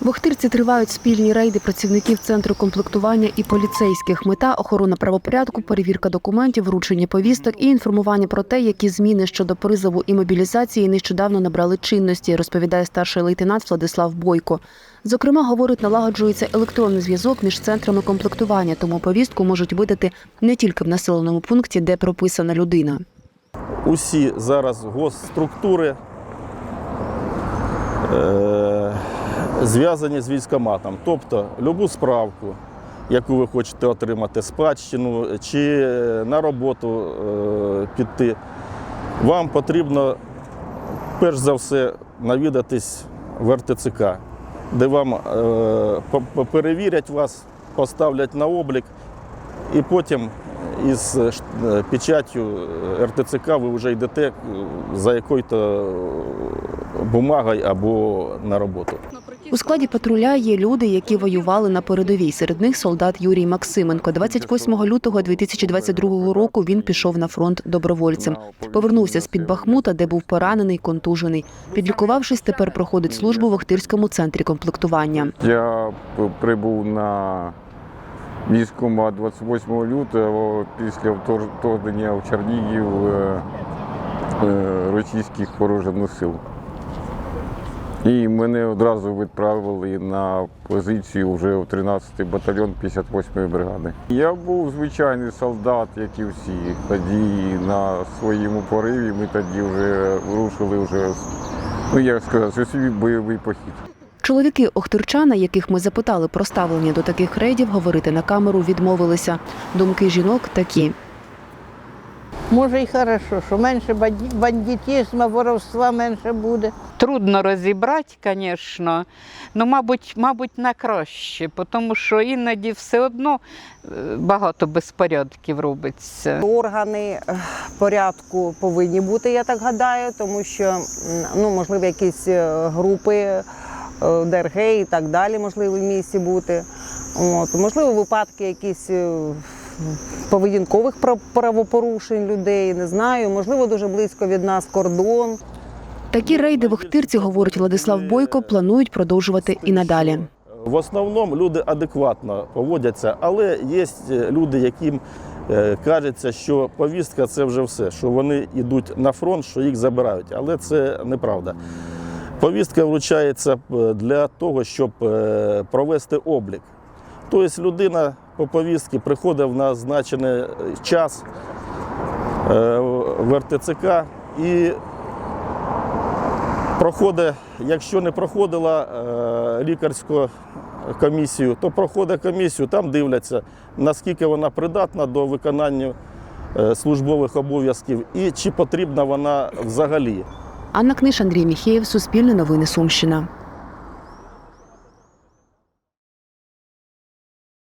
В Охтирці тривають спільні рейди працівників центру комплектування і поліцейських. Мета охорона правопорядку, перевірка документів, вручення повісток і інформування про те, які зміни щодо призову і мобілізації нещодавно набрали чинності, розповідає старший лейтенант Владислав Бойко. Зокрема, говорить, налагоджується електронний зв'язок між центрами комплектування, тому повістку можуть видати не тільки в населеному пункті, де прописана людина. усі зараз госструктури е, зв'язані з військоматом. Тобто любу справку, яку ви хочете отримати, спадщину чи на роботу е, піти, вам потрібно перш за все навідатись в РТЦК, де вам е, перевірять вас, поставлять на облік, і потім із е, е, печаттю е, РТЦК ви вже йдете е, за якою-то е, бумагою або на роботу. У складі патруля є люди, які воювали на передовій. Серед них солдат Юрій Максименко. 28 лютого 2022 року він пішов на фронт добровольцем. Повернувся з під Бахмута, де був поранений, контужений. Підлікувавшись, тепер проходить службу в Охтирському центрі комплектування. Я прибув на військкомат 28 лютого після втор- вторгнення в Чернігів е, е, російських вооружених сил. І мене одразу відправили на позицію вже в 13-й батальйон 58-ї бригади. Я був звичайний солдат, як і всі. Тоді на своєму пориві ми тоді вже рушили вже, ну як сказати, свій бойовий похід. Чоловіки охтирчана, яких ми запитали про ставлення до таких рейдів, говорити на камеру відмовилися. Думки жінок такі. Може і хорошо, що менше банді- бандитизму, воровства менше буде. Трудно розібрати, звісно, ну, мабуть, мабуть, на краще, тому що іноді все одно е, багато безпорядків робиться. Органи е, порядку повинні бути, я так гадаю, тому що ну, можливо, якісь е, групи ДРГ і так далі, можливо, в місті бути. От, можливо, випадки якісь поведінкових правопорушень людей, не знаю. Можливо, дуже близько від нас кордон. Такі рейди в Охтирці, говорить Владислав Бойко, планують продовжувати і надалі. В основному люди адекватно поводяться, але є люди, яким е, кажеться, що повістка це вже все, що вони йдуть на фронт, що їх забирають. Але це неправда. Повістка вручається е, для того, щоб е, провести облік. Тобто людина по повістці приходить в назначений час е, в РТЦК і проходить, якщо не проходила е, лікарську комісію, то проходить комісію, там дивляться, наскільки вона придатна до виконання е, службових обов'язків і чи потрібна вона взагалі. Анна Книж, Андрій Міхеєв, Суспільне новини Сумщина.